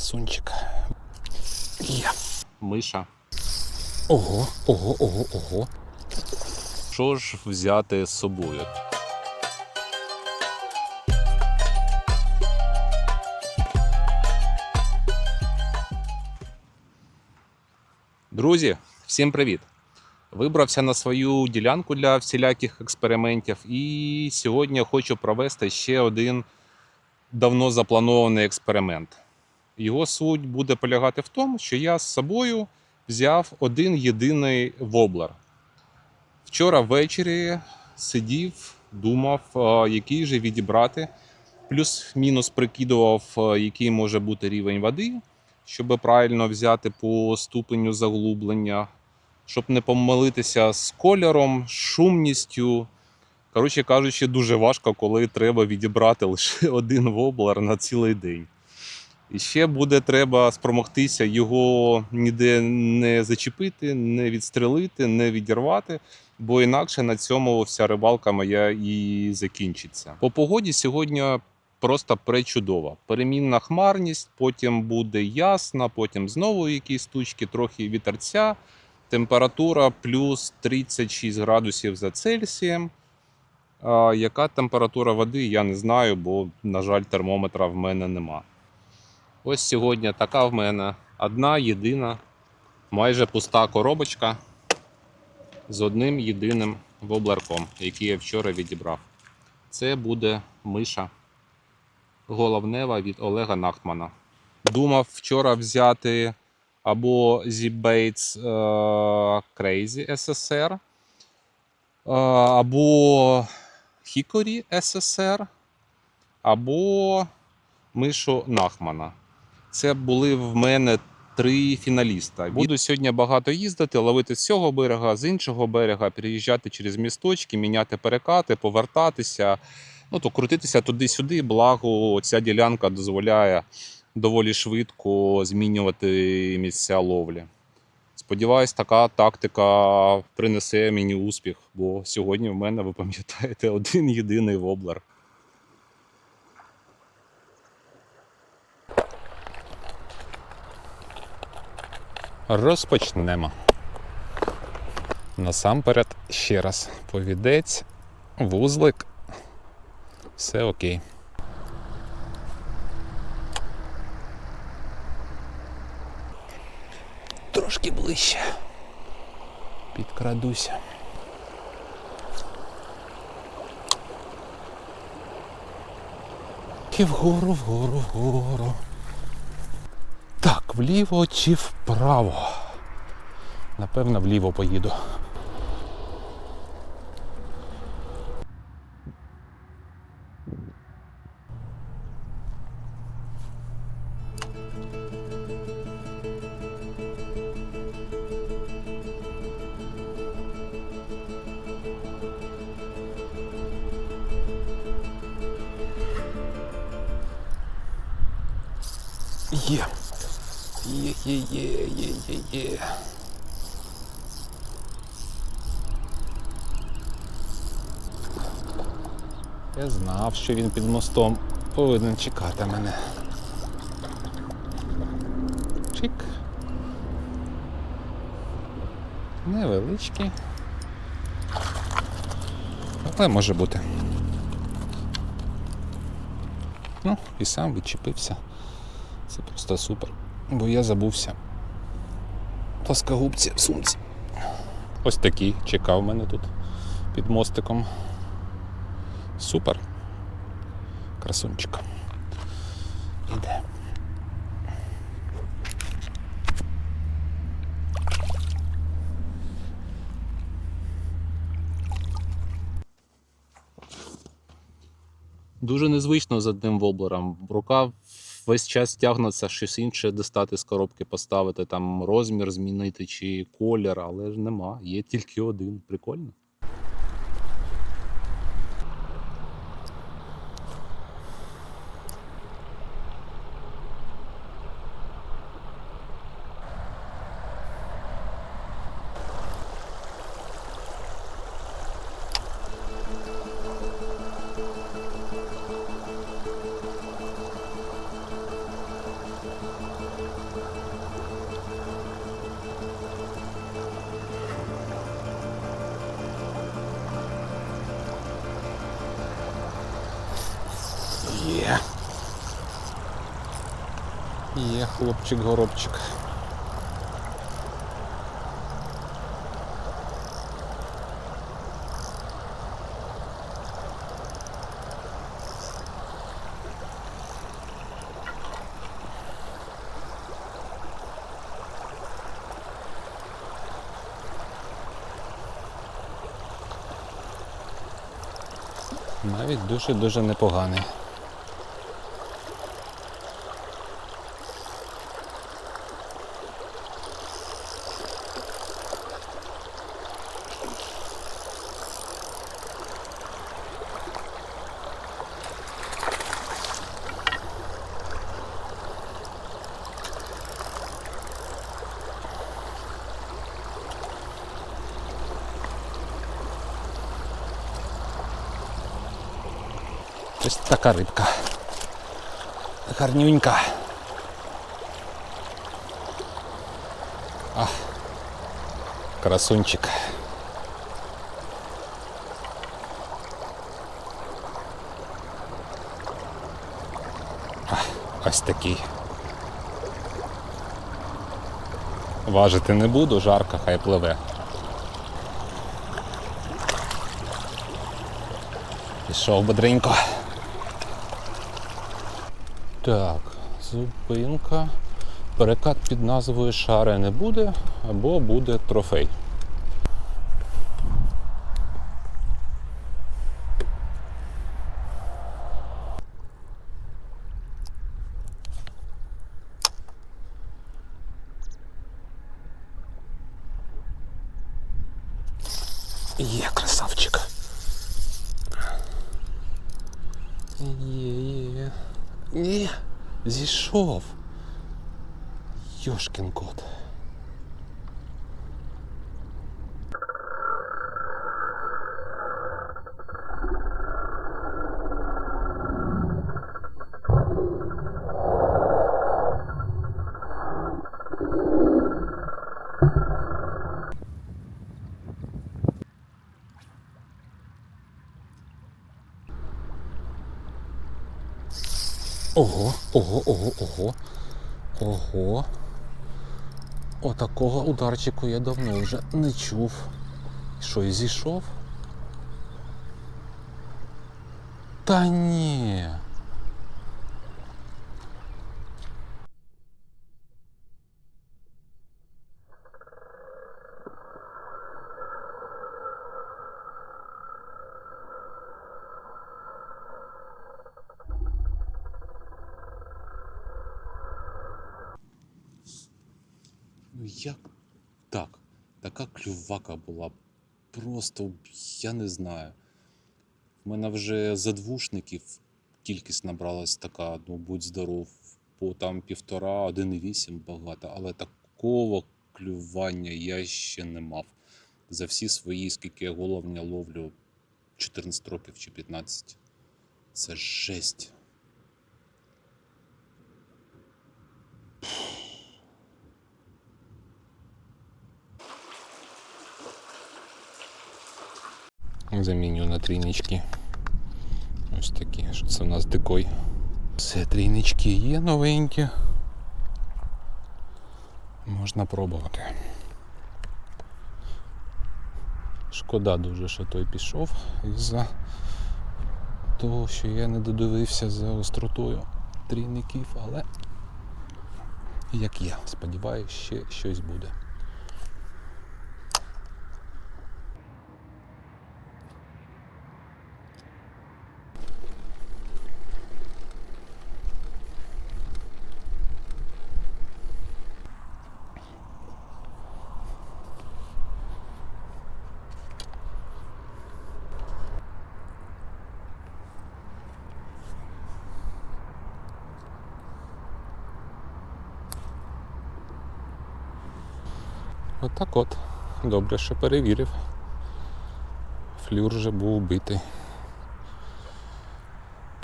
Красунчик. Є. Миша. Ого, ого, ого, ого. Що ж взяти з собою? Друзі, всім привіт! Вибрався на свою ділянку для всіляких експериментів, і сьогодні хочу провести ще один давно запланований експеримент. Його суть буде полягати в тому, що я з собою взяв один єдиний воблер. Вчора ввечері сидів, думав, е, який же відібрати, плюс-мінус прикидував, е, який може бути рівень води, щоб правильно взяти по ступеню заглублення, щоб не помилитися з кольором, шумністю. Коротше кажучи, дуже важко, коли треба відібрати лише один воблер на цілий день. І ще буде треба спромогтися його ніде не зачепити, не відстрелити, не відірвати, бо інакше на цьому вся рибалка моя і закінчиться. По погоді сьогодні просто пречудово. Перемінна хмарність, потім буде ясно, потім знову якісь тучки, трохи вітерця. Температура плюс 36 градусів за Цельсієм. А яка температура води, я не знаю, бо, на жаль, термометра в мене нема. Ось сьогодні така в мене одна єдина, майже пуста коробочка з одним єдиним воблерком, який я вчора відібрав. Це буде миша головнева від Олега Нахтмана. Думав вчора взяти або Z-Baits е, Crazy SSR, е, або Hickory SSR, або мишу Нахмана. Це були в мене три фіналіста. Буду сьогодні багато їздити, ловити з цього берега, з іншого берега, переїжджати через місточки, міняти перекати, повертатися, ну то крутитися туди-сюди. Благо, ця ділянка дозволяє доволі швидко змінювати місця ловлі. Сподіваюсь, така тактика принесе мені успіх, бо сьогодні в мене, ви пам'ятаєте, один єдиний воблер. Розпочнемо. Насамперед ще раз повідець, вузлик. Все окей. Трошки ближче. Підкрадуся. І вгору, вгору, вгору. Вліво чи вправо? Напевно, вліво поїду. Є, є, є, є, є, є. Я знав, що він під мостом повинен чекати мене. Чик. Невеличкий. Але може бути. Ну, і сам відчепився. Це просто супер. Бо я забувся. Пласкогубці в сумці. Ось такий чекав мене тут під мостиком. Супер. Красунчик. Іде. Дуже незвично з одним воблером. Рука весь час тягнеться щось інше достати з коробки, поставити, там розмір змінити чи колір, але ж нема. Є тільки один. Прикольно. Хлопчик-горобчик. Навіть дуже-дуже непоганий. Ось така рибка. Гарнюнька. А, красунчик. А, ось такий. Важити не буду, жарко, хай пливе. Пішов бодренько. Так, зупинка. Перекат під назвою Шари не буде, або буде трофей. Є красавчик. Є, є. Ні, зійшов. Йошкін кот. Ого, ого, ого, ого. Ого. Отакого ударчику я давно вже не чув. Що, і зійшов? Та ні. Ну як так? Клювака була. Просто я не знаю. В мене вже задвушників кількість набралась така, ну будь здоров, по там півтора, 1,8 багато, але такого клювання я ще не мав. За всі свої, скільки я головня ловлю, 14 років чи 15. Це жесть. Заміню на трійнички. Ось такі, що це в нас дикой. Все, трійнички є новенькі. Можна пробувати. Шкода дуже, що той пішов із-за того, що я не додивився за остротою трійників, але як я, сподіваюся, ще щось буде. Отак от. Добре, що перевірив. Флюр вже був битий.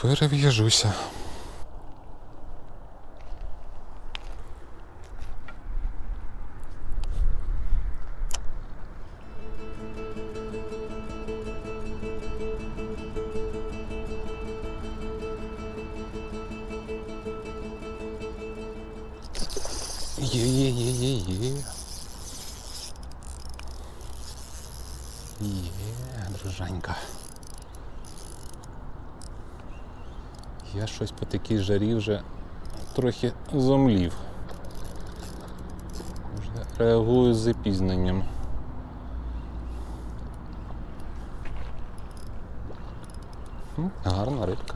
Перев'яжуся. Такій жарі вже трохи зомлів. Вже реагую з запізненням. Гарна рибка.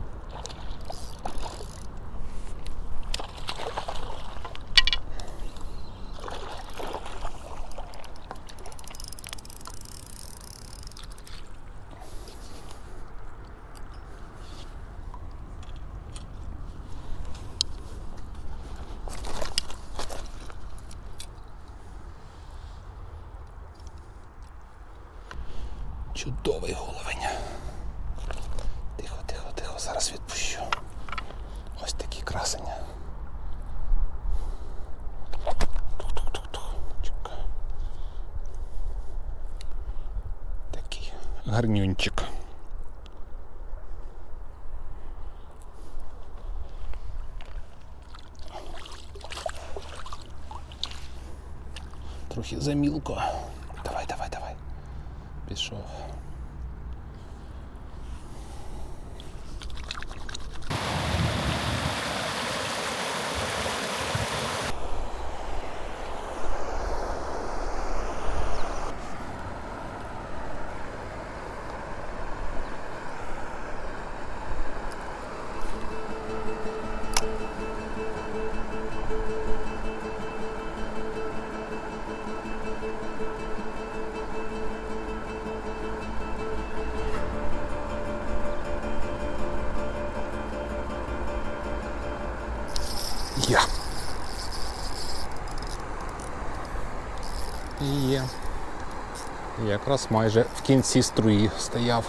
Гарнюнчик. Трохи замілко. Давай, давай, давай. Пішов. Є. Якраз майже в кінці струї стояв.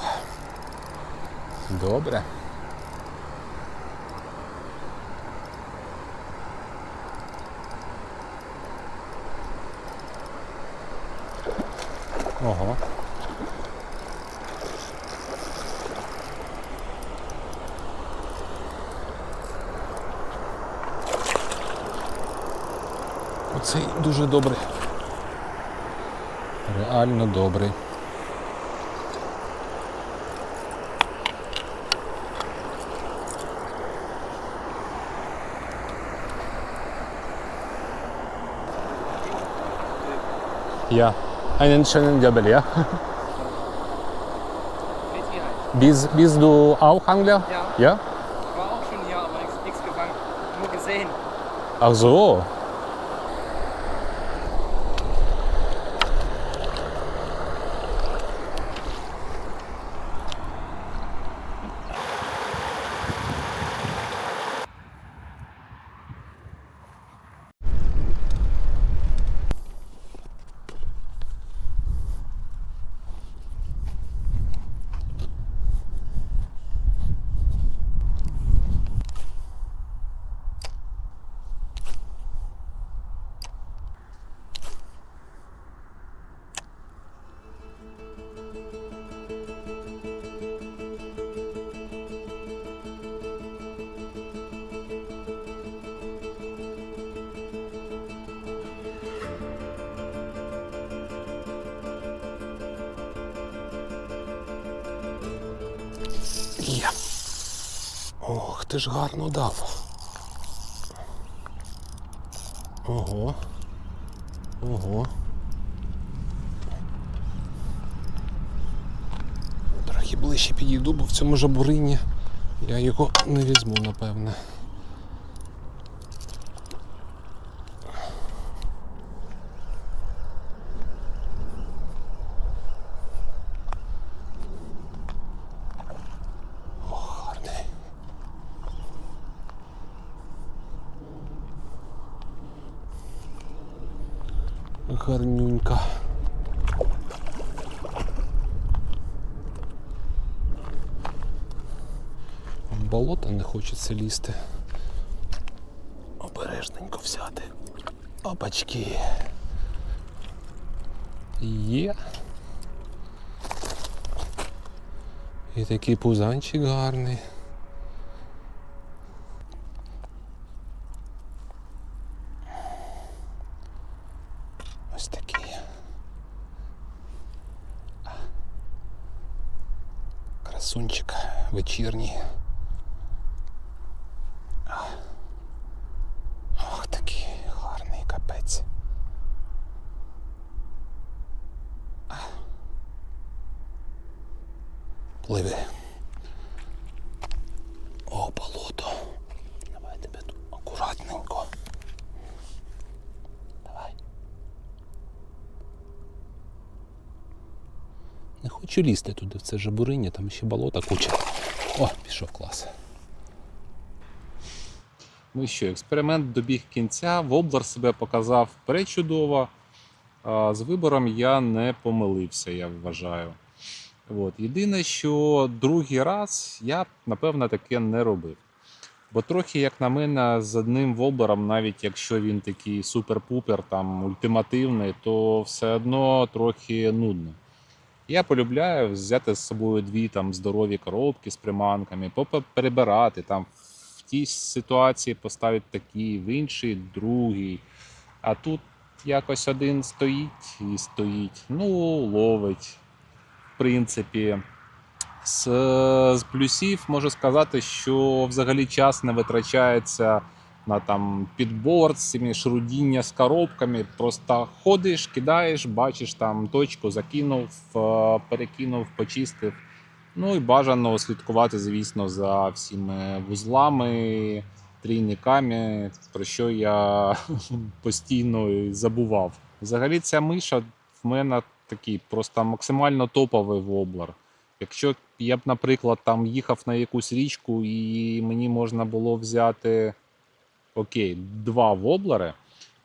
Добре. Ого. Оцей дуже добрий. Реально добрий. Ja, einen schönen Jabel, ja. Mit Sicherheit. Bist, bist du auch Angler? Ja. Ja? Ich war auch schon hier, aber nichts- nichts gefangen. Nur gesehen. Ach so. Ти ж гарно дав. Ого. Ого. Трохи ближче підійду, бо в цьому жабурині я його не візьму, напевне. Гарнюнька. Болото не хочеться лізти. Обережненько взяти. Опачки. Є. І такий пузанчик гарний. Красунчик вечірній. Ох, такий гарний капець. Пливи. О, болото. Давай тебе тут акуратненько. Давай. Не хочу лізти туди, в це жабуриня, там ще болота куча. О, пішов клас. Ну що, експеримент добіг кінця. Воблер себе показав пречудово. З вибором я не помилився, я вважаю. От. Єдине, що другий раз я напевно, таке не робив. Бо трохи, як на мене, з одним воблером, навіть якщо він такий супер-пупер, там ультимативний, то все одно трохи нудно. Я полюбляю взяти з собою дві там здорові коробки з приманками, перебирати там в тій ситуації поставити такий, в іншій другий. А тут якось один стоїть і стоїть. Ну, ловить. В принципі, з, з плюсів можу сказати, що взагалі час не витрачається на там підбор, з цими шрудіння з коробками. Просто ходиш, кидаєш, бачиш там точку, закинув, е, перекинув, почистив. Ну і бажано слідкувати, звісно, за всіми вузлами, трійниками, про що я постійно забував. Взагалі, ця миша в мене такий просто максимально топовий воблер. Якщо я б, наприклад, там їхав на якусь річку і мені можна було взяти окей, два воблери,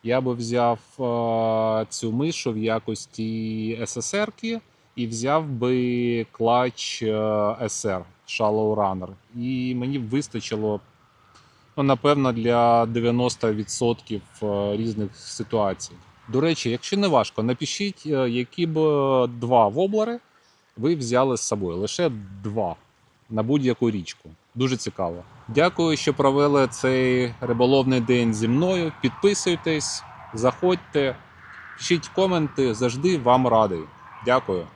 я би взяв е, цю мишу в якості СССРки і взяв би клач е, SR Shallow Runner. І мені б вистачило, ну, напевно, для 90% е, різних ситуацій. До речі, якщо не важко, напишіть, е, які б е, два воблери ви взяли з собою. Лише два на будь-яку річку. Дуже цікаво. Дякую, що провели цей риболовний день зі мною. Підписуйтесь, заходьте, пишіть коменти, завжди вам радий. Дякую.